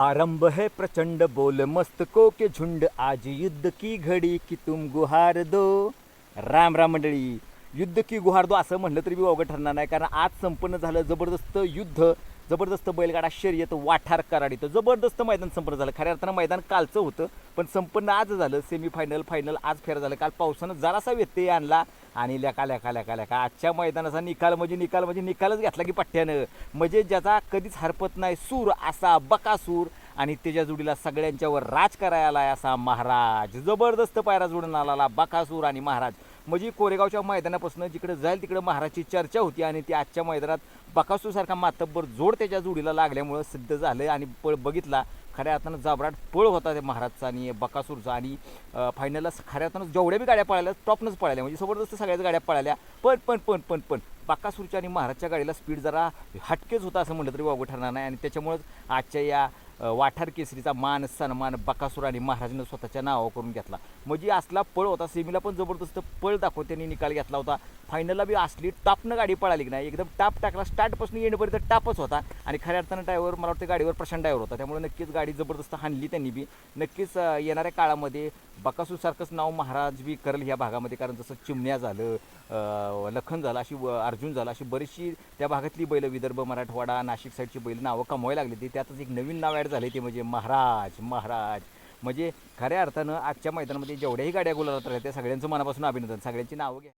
आरंभ है प्रचंड बोल मस्तको के झुंड आज युद्ध की घडी की तुम गुहार दो। राम राम मंडळी युद्ध की गुहार दो असं म्हणलं तरी बी अवघड ठरणार नाही कारण आज संपन्न झालं जबरदस्त युद्ध जबरदस्त बैलगाडा शर्यत वाठार कराड इथं. जबरदस्त मैदान संपन्न झालं. खऱ्या अर्थानं मैदान कालचं होतं पण संपन्न आज झालं. सेमीफायनल फायनल आज फेर झालं. काल पावसानं जरासा व्यत्यय आणला आणि लेका लेका लेका लेका. आजच्या मैदानाचा निकाल म्हणजे निकाल म्हणजे निकालच घेतला की पठ्ठ्यानं. म्हणजे ज्याचा कधीच हरपत नाही सूर असा बकासूर आणि त्याच्या जोडीला सगळ्यांच्यावर राज करायला असा महाराज. जबरदस्त पायरा जोडून आला बकासूर आणि महाराज. म्हणजे कोरेगावच्या मैदानापासून जिकडे जाईल तिकडे महाराजची चर्चा होती आणि ती आजच्या मैदानात बकासूरसारखा मातब्बर जोड त्याच्या जोडीला लागल्यामुळं सिद्ध झालं आणि पळ बघितला. खऱ्या अर्थानं जाबराट पळ होता ते महाराजचा आणि बकासूरचा आणि फायनलला खऱ्या अर्थानं जेवढ्या बी गाड्या पळाल्या टॉपनंच पळाल्या. म्हणजे जबरदस्त सगळ्याच गाड्या पळाल्या. पण पण पण पण पण बकासूरच्या आणि महाराजच्या गाडीला स्पीड जरा हटकेच होता असं म्हटलं तरी वागू ठरणार नाही. आणि त्याच्यामुळंच आजच्या या वाठार केसरीचा मान सन्मान बकासूर आणि महाराजनं स्वतःच्या नावावर करून घेतला. म्हणजे असला पळ होता सेमीला पण जबरदस्त पळ दाखवत त्यांनी निकाल घेतला होता. फायनलला बी असली टापनं गाडी पळाली की नाही एकदम टाप टाकला स्टार्टपासून येण्यापर्यंत टापच होता. आणि खऱ्या अर्थानं ड्रायव्हर मला वाटतं गाडीवर प्रशांत ड्रायव्हर होता. त्यामुळे नक्कीच गाडी जबरदस्त हाणली त्यांनी बी. नक्कीच येणाऱ्या काळामध्ये बकासूसारखंच नाव महाराज बी करेल ह्या भागामध्ये कारण जसं चिमण्या झालं लखन झालं अशी व- अर्जुन झालं अशी बरीचशी त्या भागातली बैल विदर्भ मराठवाडा नाशिक साईडची बैल नावं कमवायला लागली ती त्यातच एक नवीन नाव ॲड झाले ते म्हणजे महाराज महाराज. म्हणजे खऱ्या अर्थानं आजच्या मैदानामध्ये जेवढ्याही गाड्या गोलाला त्या सगळ्यांचं मनापासून अभिनंदन. सगळ्यांची नावं घ्या.